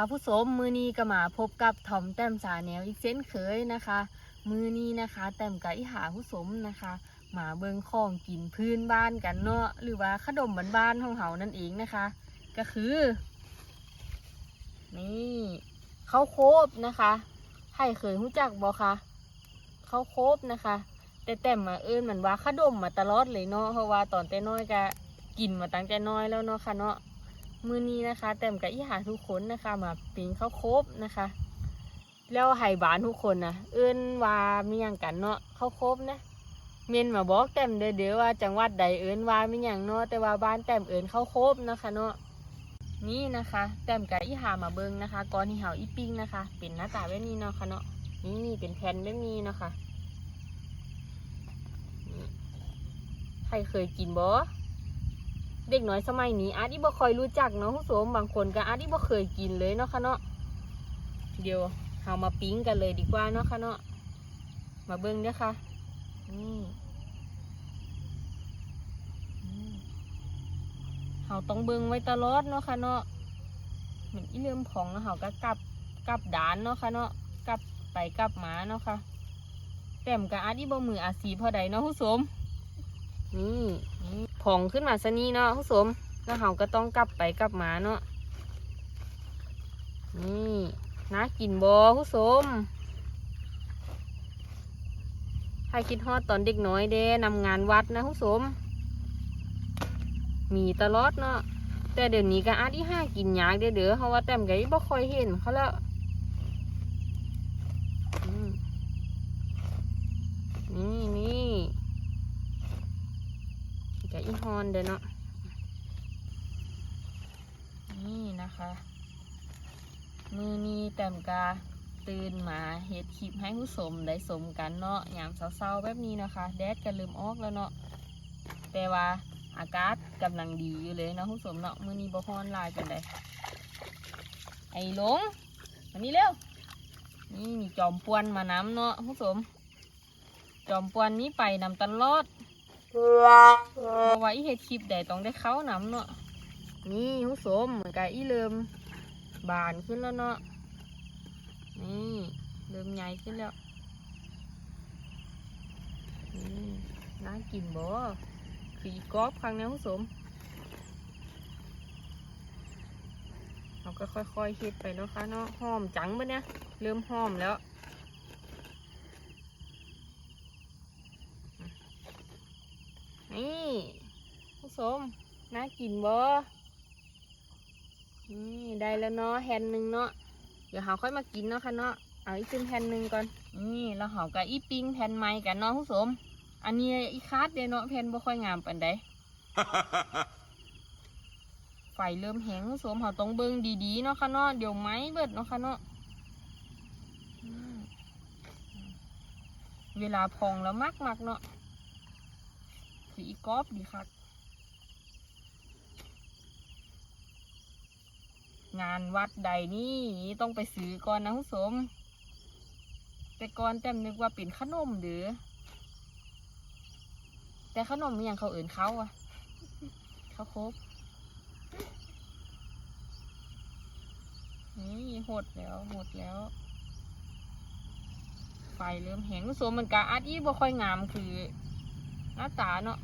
สวัสดีค่ะผู้ชมมือนี้ก็มาพบกับทอมแต้มสาแนวอีกเส้นเคยนะคะ มือนี้นะคะแต้มกับอีหาผู้ชมนะคะมาเบิงของกินพื้นบ้านกันเนาะหรือว่าขนมบ้านๆของเฮานั่นเองนะคะ ก็คือนี่ข้าวโคบนะคะให้เคยรู้จักบ่คะข้าวโคบนะคะ แต่แต้มมาเอิ้นเหมือนว่าขนมมาตลอดเลยเนาะเพราะว่าตอนแต่น้อยก็กินมาตั้งแต่น้อยแล้วเนาะค่ะเนาะ มือนี้นะคะแต้มกับอีหาทุกคนนะคะมาปิ้งข้าวโคบนะคะ แล้วไห่บานทุกคนนะเอิ้นว่ามีหยังกันเนาะข้าวโคบนะเมนมาบอกแต้มเด้อเดี๋ยวว่าจังหวัดใดเอิ้นว่ามีหยังเนาะแต่ว่าบ้านแต้มเอิ้นข้าวโคบนะคะเนาะนี่นะคะแต้มกับอีหามาเบิงนะคะก่อนที่เฮาอีปิ้งนะคะ เป็นหน้าตาแบบนี้เนาะค่ะเนาะนี่เป็นแผ่นแบบนี้เนาะค่ะใครเคยกินบ่ เด็กน้อยสมัยนี้อาจจะบ่ค่อยรู้จักเนาะผู้ชมบางคนก็อาจจะบ่เคยกินเลยเนาะค่ะเนาะเดี๋ยวเรามาปิ้งกันเลยดีกว่าเนาะค่ะเนาะมาเบิ่งเด้อค่ะนี่อืมเราต้องเบิ่งไว้ตลอดเนาะค่ะเนาะเหมือนอีเลื่อมของเราก็กลับกลับด่านเนาะค่ะเนาะกลับไปกลับมาเนาะค่ะแต้มก็อาจจะบ่มืออาชีพเท่าใดเนาะผู้ชม นี่ผ่องขึ้นมาซะนี่เนาะผู้ชมแล้วเราก็ต้องกลับไปกลับมาเนาะนี่น่ากินบอผู้ชมใครคิดฮอดตอนเด็กน้อยเด้นำงานวัดนะผู้ชมมีตลอดเนาะแต่เดี๋ยวนี้ก็อาที่ห้ากินยากเด้อเด้อเพราะว่าแต้มก็บ่ค่อยเห็นเขาแล้วนี่นี่ กับอีฮอนเด้อเนาะนี่นะคะ มือนี้แต้มกาตื่นมาเฮ็ดคลิปให้ผู้ชมได้สมกันเนาะยามเศร้าๆแบบนี้นะคะ แดดก็เริ่มออกแล้วเนาะแต่ว่าอากาศกำลังดีอยู่เลยเนาะผู้ชมเนาะมือนี้บ่ฮ้อนลายกันเลยไอ้หลงมานี่เร็วนี่มีจอมปวนมาน้ำเนาะผู้ชมจอมปวนนี้ไปนำตลอด ว่าอีเฮ็ดคลิปได้ต้องได้เข้านำเนาะนี่ผู้ชมเหมือนกับอีเริ่มบานขึ้นแล้วเนาะนี่เริ่มใหญ่ขึ้นแล้วนี่น่ากินบ่คืออีกรอบครั้งนี้ผู้ชมเราก็ค่อยๆเฮ็ดไปเนาะค่ะเนาะหอมจังปะเนี่ยเริ่มหอมแล้ว นี่ ผู้ชมน่ากินบ่นี่ได้แล้วเนาะแฮนหนึ่งเนาะเดี๋ยวเขาค่อยมากินเนาะค่ะเนาะเอาอีกขึ้นแผ่นหนึ่งก่อน นี่แล้วเขากับอีปิงแผ่นใหม่กันเนาะผู้ชมอันนี้อีคาดเดเนาะแผ่นบ่ค่อยงามปานใดไฟเริ่มแห้งผู้ชมเขาต้องเบิ่งดีๆเนาะค่ะเนาะเดี๋ยวไหม้เบิดเนาะค่ะเนาะเวลาพองแล้วมักๆเนาะสีกรอบดีครั งานวัดใดนี่ต้องไปซื้อก่อนนะผู้ชมแต่ก่อนแต้มนึกว่าเป็นขนมหรือ แต่ขนมมีอย่างเขาเอื่นเขาอะเขาครบนี่หดแล้วหดแล้ว ไฟเริ่มแห้งผู้ชมมันกะอาดอีบ่ค่อยงามคือหน้าตาเนาะ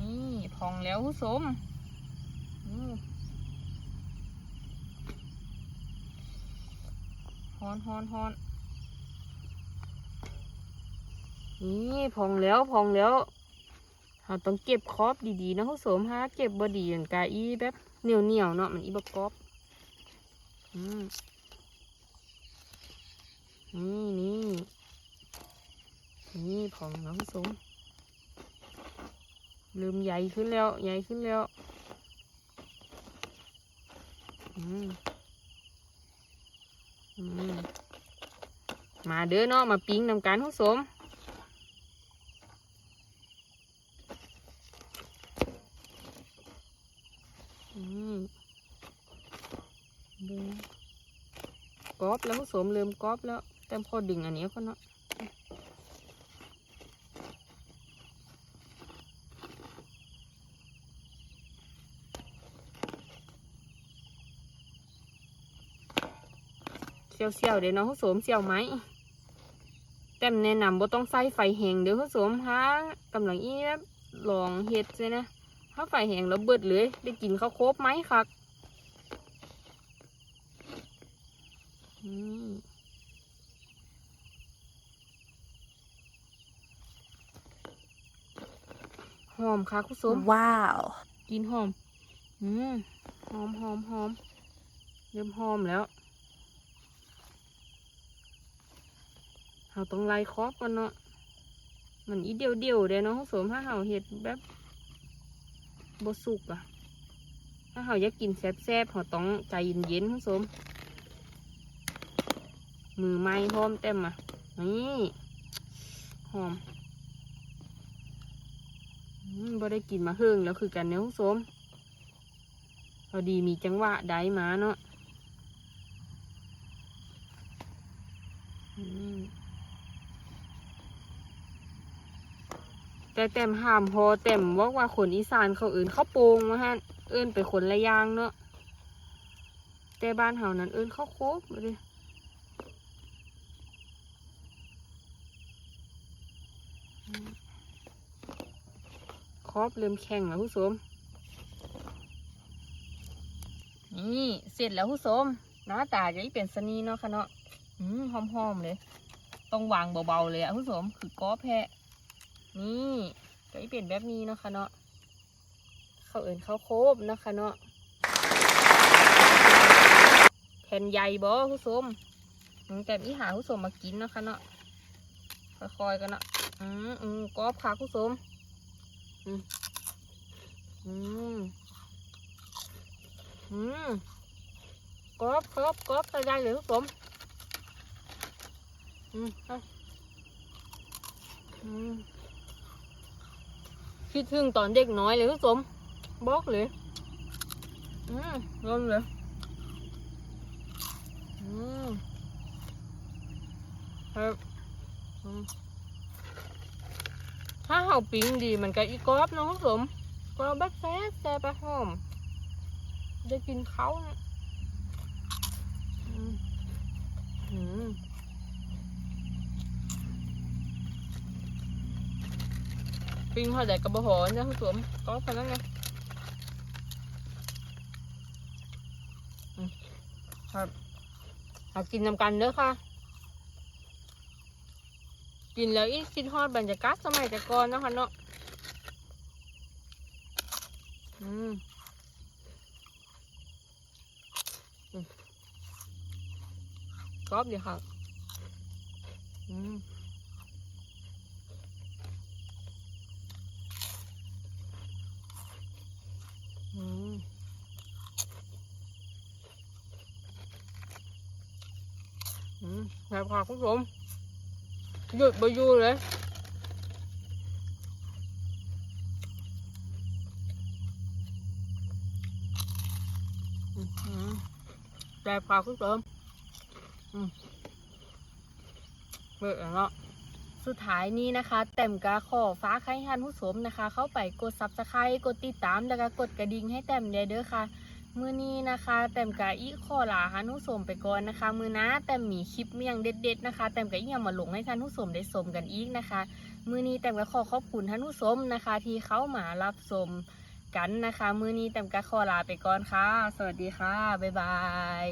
นี่พองแล้วผู้ชมอืมฮอนฮอนฮอนนี่พองแล้วพองแล้วเราต้องเก็บครอบดีๆนะผู้ชมฮะเก็บบอดีอย่างกาอีแบบเหนียวเหนียวเนาะมันอีบกอบนี่นี่นี่พองแล้วผู้ชม เริ่มใหญ่ขึ้นแล้ว ใหญ่ขึ้นแล้วอืมอืมมาเด้อเนาะมาปิ้งนำการผู้สมอืมเบิ่งกอบแล้วผสมเริ่มกอบแล้ว แต่พอดึงอันนี้ก็เนาะ เสี่ยวๆเดี๋ยวน้องผู้สมเสี่ยวไหมแต่มแนะนำบ่ต้องใส่ไฟแห้งเดี๋ยวผู้สมฮะกำลังอีแบบลองเฮ็ดใช่นะถ้าไฟแห้งแล้วเบิดเลย ได้กินข้าวโคบไหมครับนี่หอมค่ะคุณสม Wow. กินหอม อืมหอมหอมหอมเริ่มหอมแล้ว เราต้องไล่คอบกันเนาะมันอีเดียวเดียวเด้เนาะสวมถ้าเราเห็ดแบบบสุกอะถ้าเราอยากกินแซ่บๆเราต้องใจเย็นๆคุณสมมือไม้พร้อมเต็มอะนี่หอมบ่ได้กินมาเฮิงแล้วคือกันเนี้ยคุณผู้ชมพอดีมีจังหวะได้มาเนาะอืม แต่แต้มห้ามพอแต้มบอกว่าคนอีสานเขาอื่นเขาวโปงมาฮะเอิ้นไปคนละย่างเนาะแต่บ้านเฮานั้นเอิ้นเขาวโคบเลยครอบเริ่มแข็งแล้วผู้ชมนี่เสร็จแล้วผู้ชมหน้าตาจะเป็นสนีเนาะค่ะเนาะอืมหอมๆเลย ต้องวางเบาๆเลยอะผู้ชมคือกอแพะ นี่จะเป็นแบบนี้เนาะค่ะเนาะเขาเอินเข้าโคบเนาะค่ะเนาะแผ่นใหญ่บ่ผู้ชมแต่อีหาผู้ชมมากินเนาะค่ะเนาะค่อยๆกันเนาะอืมอืมกรอบค่ะผู้ชมอืมอืมอืมกรอบกรอบกรอบใส่ได้เลยทุกผมอืมอืม คิดถึงตอนเด็กน้อยเลยทุกผมบอกเลย อืมร้อนเลยอืมครับถ้าเห่าปิ้งดีมันก็อีกรอบนะคุณผู้ชมกรอบแบบแซ่บแซ่บไปหอมได้กินเขานะอืมอืม ปิ้งเท่าใดกระบะหอนะคุณผู้ชมก็แค่นั้นไงอืมครับเอากินนำกันเด้อค่ะ กินแล้วอีกคิดฮอดบรรยากาศสมัยแต่ก่อนนะคะเนาะอืมอืมกรอบดีค่ะอืมอืม อืมแบบค่ะคุณผู้ชมหยุดไปอยู่เลยแบบค่ะคุณผู้ชมอืมเบิดแล้วเนาะสุดท้ายนี้นะคะ แต้มกาขอฟ้าใครทันผู้ชมนะคะ เข้าไปกดซับสไครต์กดติดตามแล้วก็กดกระดิ่งให้แต้มเด้อเด้อค่ะ มือนี้นะคะแต้มกาอีขอลาฮันผู้ชมไปก่อนนะคะ มือนะแต้มมีคลิปเมียงเด็ดๆนะคะแต้มกาอียังมาลงให้ท่านผู้ชมได้ชมกันอีกนะคะ มือนี้แต้มก็ขอขอบคุณท่านผู้ชมนะคะ ที่เข้ามารับชมกันนะคะ มือนี้แต้มก็ขอลาไปก่อนค่ะ สวัสดีค่ะบ๊ายบาย